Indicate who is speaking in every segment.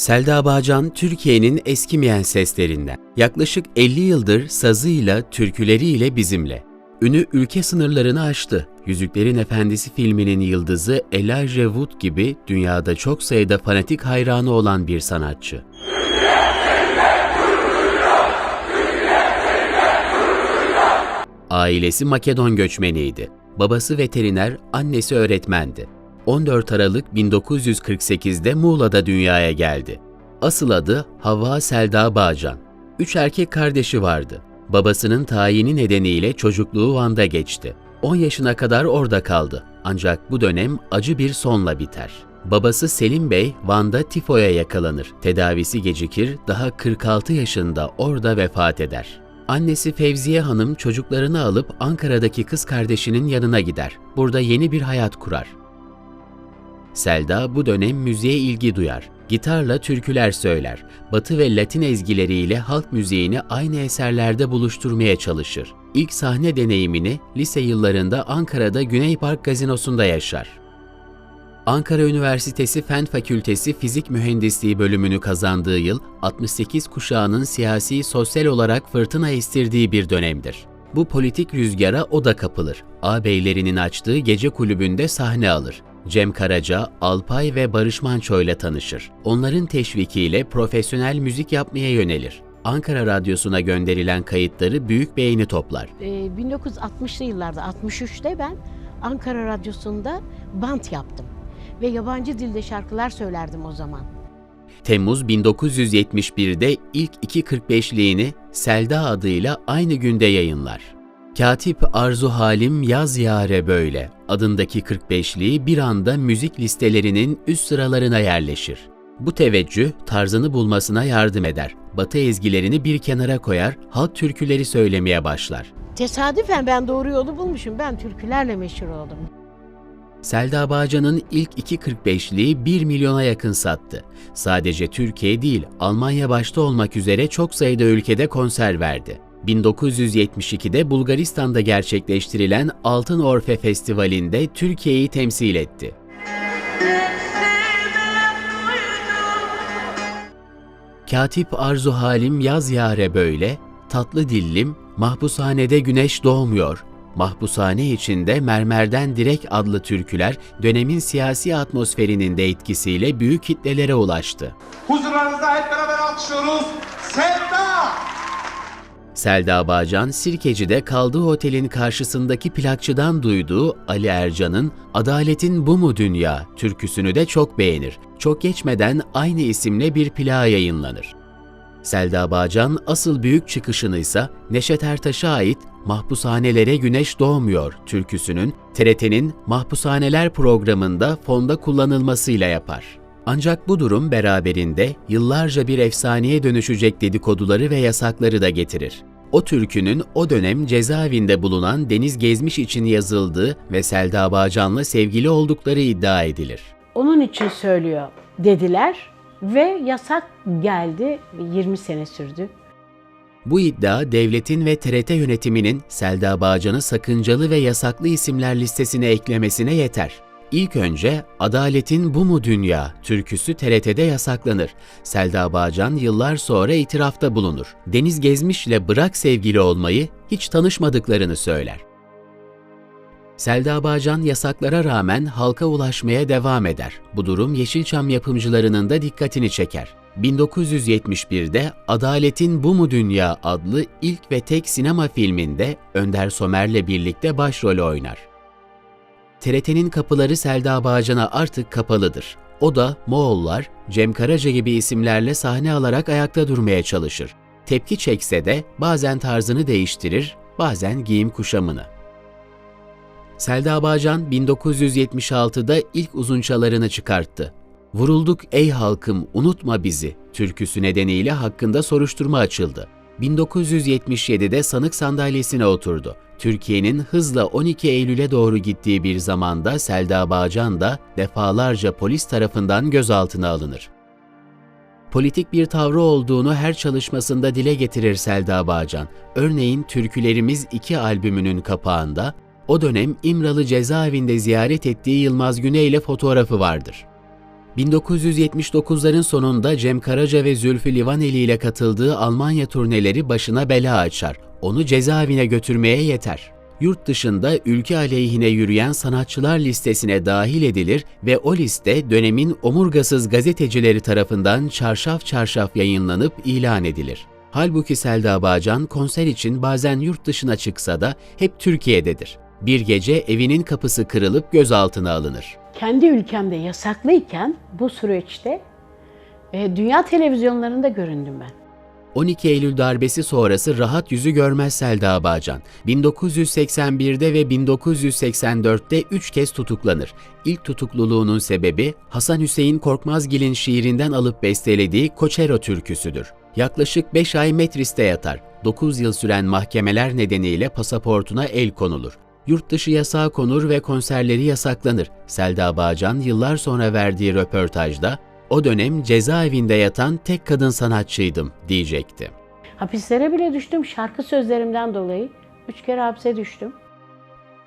Speaker 1: Selda Bağcan, Türkiye'nin eskimeyen seslerinden. Yaklaşık 50 yıldır sazıyla, türküleriyle bizimle. Ünü ülke sınırlarını aştı. Yüzüklerin Efendisi filminin yıldızı Elijah Wood gibi dünyada çok sayıda fanatik hayranı olan bir sanatçı. Ailesi Makedon göçmeniydi. Babası veteriner, annesi öğretmendi. 14 Aralık 1948'de Muğla'da dünyaya geldi. Asıl adı Havva Selda Bağcan. Üç erkek kardeşi vardı. Babasının tayini nedeniyle çocukluğu Van'da geçti. 10 yaşına kadar orada kaldı. Ancak bu dönem acı bir sonla biter. Babası Selim Bey Van'da tifoya yakalanır. Tedavisi gecikir, daha 46 yaşında orada vefat eder. Annesi Fevziye Hanım çocuklarını alıp Ankara'daki kız kardeşinin yanına gider. Burada yeni bir hayat kurar. Selda bu dönem müziğe ilgi duyar. Gitarla türküler söyler. Batı ve Latin ezgileriyle halk müziğini aynı eserlerde buluşturmaya çalışır. İlk sahne deneyimini lise yıllarında Ankara'da Güney Park Gazinosu'nda yaşar. Ankara Üniversitesi Fen Fakültesi Fizik Mühendisliği bölümünü kazandığı yıl 68 kuşağının siyasi sosyal olarak fırtına estirdiği bir dönemdir. Bu politik rüzgara o da kapılır. Ağabeylerinin açtığı gece kulübünde sahne alır. Cem Karaca, Alpay ve Barış Manço ile tanışır. Onların teşvikiyle profesyonel müzik yapmaya yönelir. Ankara Radyosu'na gönderilen kayıtları büyük beğeni toplar.
Speaker 2: Ee, 1960'lı yıllarda 63'te ben Ankara Radyosu'nda bant yaptım. Ve yabancı dilde şarkılar söylerdim o zaman.
Speaker 1: Temmuz 1971'de ilk iki 45'liğini Selda adıyla aynı günde yayınlar. Katip Arzu Halim Yaz Yare Böyle adındaki 45'liği bir anda müzik listelerinin üst sıralarına yerleşir. Bu teveccüh tarzını bulmasına yardım eder. Batı ezgilerini bir kenara koyar, halk türküleri söylemeye başlar.
Speaker 2: Tesadüfen ben doğru yolu bulmuşum. Ben türkülerle meşhur oldum.
Speaker 1: Selda Bağcan'ın ilk iki 45'liği 1 milyona yakın sattı. Sadece Türkiye değil, Almanya başta olmak üzere çok sayıda ülkede konser verdi. 1972'de Bulgaristan'da gerçekleştirilen Altın Orfe Festivali'nde Türkiye'yi temsil etti. Katip Arzu Halim Yaz Yare Böyle, Tatlı Dillim, Mahpushanede Güneş Doğmuyor, Mahpushane içinde Mermerden Direk adlı türküler dönemin siyasi atmosferinin de etkisiyle büyük kitlelere ulaştı.
Speaker 3: Huzurlarınızda hep beraber alkışlıyoruz. Selda!
Speaker 1: Selda Bağcan, Sirkeci'de kaldığı otelin karşısındaki plakçıdan duyduğu Ali Ercan'ın Adaletin Bu Mu Dünya türküsünü de çok beğenir. Çok geçmeden aynı isimle bir plağı yayınlanır. Selda Bağcan asıl büyük çıkışını ise Neşet Ertaş'a ait Mahpushanelere Güneş Doğmuyor türküsünün TRT'nin Mahpushaneler programında fonda kullanılmasıyla yapar. Ancak bu durum beraberinde yıllarca bir efsaneye dönüşecek dedikoduları ve yasakları da getirir. O türkünün o dönem cezaevinde bulunan Deniz Gezmiş için yazıldığı ve Selda Bağcan'la sevgili oldukları iddia edilir.
Speaker 2: Onun için söylüyor dediler ve yasak geldi. 20 sene sürdü.
Speaker 1: Bu iddia devletin ve TRT yönetiminin Selda Bağcan'ı sakıncalı ve yasaklı isimler listesine eklemesine yeter. İlk önce Adaletin Bu Mu Dünya türküsü TRT'de yasaklanır. Selda Bağcan yıllar sonra itirafta bulunur. Deniz Gezmiş'le bırak sevgili olmayı hiç tanışmadıklarını söyler. Selda Bağcan yasaklara rağmen halka ulaşmaya devam eder. Bu durum Yeşilçam yapımcılarının da dikkatini çeker. 1971'de Adaletin Bu Mu Dünya adlı ilk ve tek sinema filminde Önder Somer'le birlikte başrol oynar. TRT'nin kapıları Selda Bağcan'a artık kapalıdır. O da Moğollar, Cem Karaca gibi isimlerle sahne alarak ayakta durmaya çalışır. Tepki çekse de bazen tarzını değiştirir, bazen giyim kuşamını. Selda Bağcan 1976'da ilk uzunçalarını çıkarttı. Vurulduk ey halkım unutma bizi türküsü nedeniyle hakkında soruşturma açıldı. 1977'de sanık sandalyesine oturdu. Türkiye'nin hızla 12 Eylül'e doğru gittiği bir zamanda Selda Bağcan da defalarca polis tarafından gözaltına alınır. Politik bir tavrı olduğunu her çalışmasında dile getirir Selda Bağcan. Örneğin Türkülerimiz 2 albümünün kapağında o dönem İmralı cezaevinde ziyaret ettiği Yılmaz Güney ile fotoğrafı vardır. 1979'ların sonunda Cem Karaca ve Zülfü Livaneli ile katıldığı Almanya turneleri başına bela açar. Onu cezaevine götürmeye yeter. Yurt dışında ülke aleyhine yürüyen sanatçılar listesine dahil edilir ve o liste dönemin omurgasız gazetecileri tarafından çarşaf çarşaf yayınlanıp ilan edilir. Halbuki Selda Bağcan konser için bazen yurt dışına çıksa da hep Türkiye'dedir. Bir gece evinin kapısı kırılıp gözaltına alınır.
Speaker 2: Kendi ülkemde yasaklıyken bu süreçte e, dünya televizyonlarında göründüm ben.
Speaker 1: 12 Eylül darbesi sonrası rahat yüzü görmez Selda Bağcan. 1981'de ve 1984'te 3 kez tutuklanır. İlk tutukluluğunun sebebi Hasan Hüseyin Korkmazgil'in şiirinden alıp bestelediği Koçero türküsüdür. Yaklaşık 5 ay Metris'te yatar. 9 yıl süren mahkemeler nedeniyle pasaportuna el konulur. Yurt dışı yasağı konur ve konserleri yasaklanır. Selda Bağcan yıllar sonra verdiği röportajda o dönem cezaevinde yatan tek kadın sanatçıydım diyecekti.
Speaker 2: Hapislere bile düştüm şarkı sözlerimden dolayı. Üç kere hapse düştüm.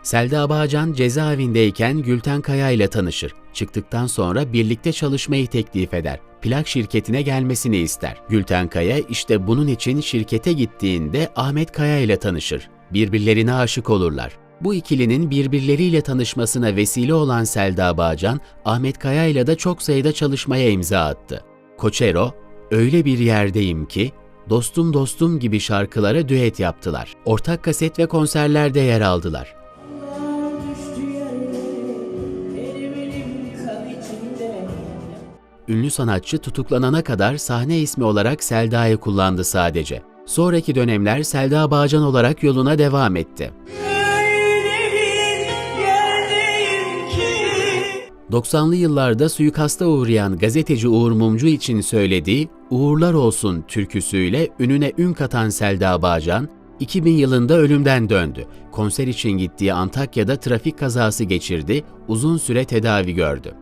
Speaker 1: Selda Bağcan cezaevindeyken Gülten Kaya ile tanışır. Çıktıktan sonra birlikte çalışmayı teklif eder. Plak şirketine gelmesini ister. Gülten Kaya işte bunun için şirkete gittiğinde Ahmet Kaya ile tanışır. Birbirlerine aşık olurlar. Bu ikilinin birbirleriyle tanışmasına vesile olan Selda Bağcan, Ahmet Kaya ile de çok sayıda çalışmaya imza attı. Koçero, öyle bir yerdeyim ki, Dostum Dostum gibi şarkılara düet yaptılar. Ortak kaset ve konserlerde yer aldılar. Ünlü sanatçı tutuklanana kadar sahne ismi olarak Selda'yı kullandı sadece. Sonraki dönemler Selda Bağcan olarak yoluna devam etti. 90'lı yıllarda suikasta uğrayan gazeteci Uğur Mumcu için söylediği Uğurlar Olsun türküsüyle ününe ün katan Selda Bağcan, 2000 yılında ölümden döndü. Konser için gittiği Antakya'da trafik kazası geçirdi, uzun süre tedavi gördü.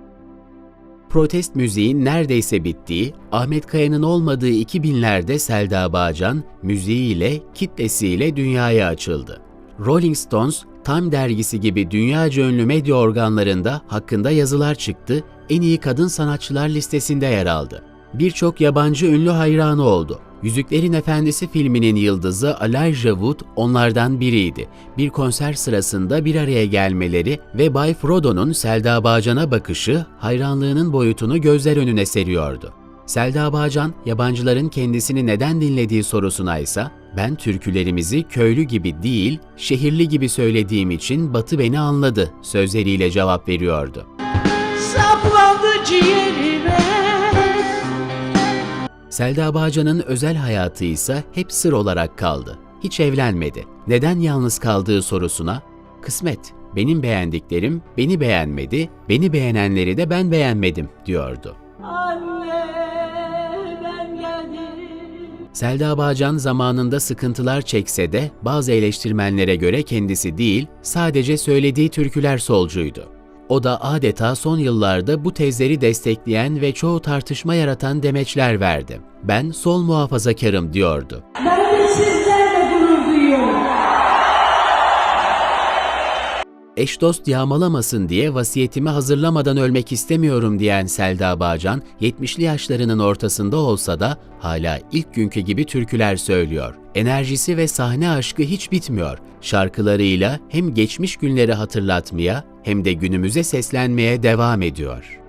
Speaker 1: Protest müziğin neredeyse bittiği, Ahmet Kaya'nın olmadığı 2000'lerde Selda Bağcan, müziğiyle, kitlesiyle dünyaya açıldı. Rolling Stones, Time dergisi gibi dünyaca ünlü medya organlarında hakkında yazılar çıktı, en iyi kadın sanatçılar listesinde yer aldı. Birçok yabancı ünlü hayranı oldu. Yüzüklerin Efendisi filminin yıldızı Elijah Wood onlardan biriydi. Bir konser sırasında bir araya gelmeleri ve Bay Frodo'nun Selda Bağcan'a bakışı hayranlığının boyutunu gözler önüne seriyordu. Selda Bağcan, yabancıların kendisini neden dinlediği sorusuna ise ben türkülerimizi köylü gibi değil, şehirli gibi söylediğim için Batı beni anladı sözleriyle cevap veriyordu.
Speaker 4: saplandı ciğerime
Speaker 1: Selda Bağcan'ın özel hayatı ise hep sır olarak kaldı. Hiç evlenmedi. Neden yalnız kaldığı sorusuna, kısmet, benim beğendiklerim beni beğenmedi, beni beğenenleri de ben beğenmedim diyordu.
Speaker 4: Anne
Speaker 1: Selda Bağcan zamanında sıkıntılar çekse de bazı eleştirmenlere göre kendisi değil, sadece söylediği türküler solcuydu. O da adeta son yıllarda bu tezleri destekleyen ve çoğu tartışma yaratan demeçler verdi. Ben sol muhafazakarım diyordu.
Speaker 4: Ben
Speaker 1: Eş dost yağmalamasın diye vasiyetimi hazırlamadan ölmek istemiyorum diyen Selda Bağcan, 70'li yaşlarının ortasında olsa da hala ilk günkü gibi türküler söylüyor. Enerjisi ve sahne aşkı hiç bitmiyor. Şarkılarıyla hem geçmiş günleri hatırlatmaya hem de günümüze seslenmeye devam ediyor.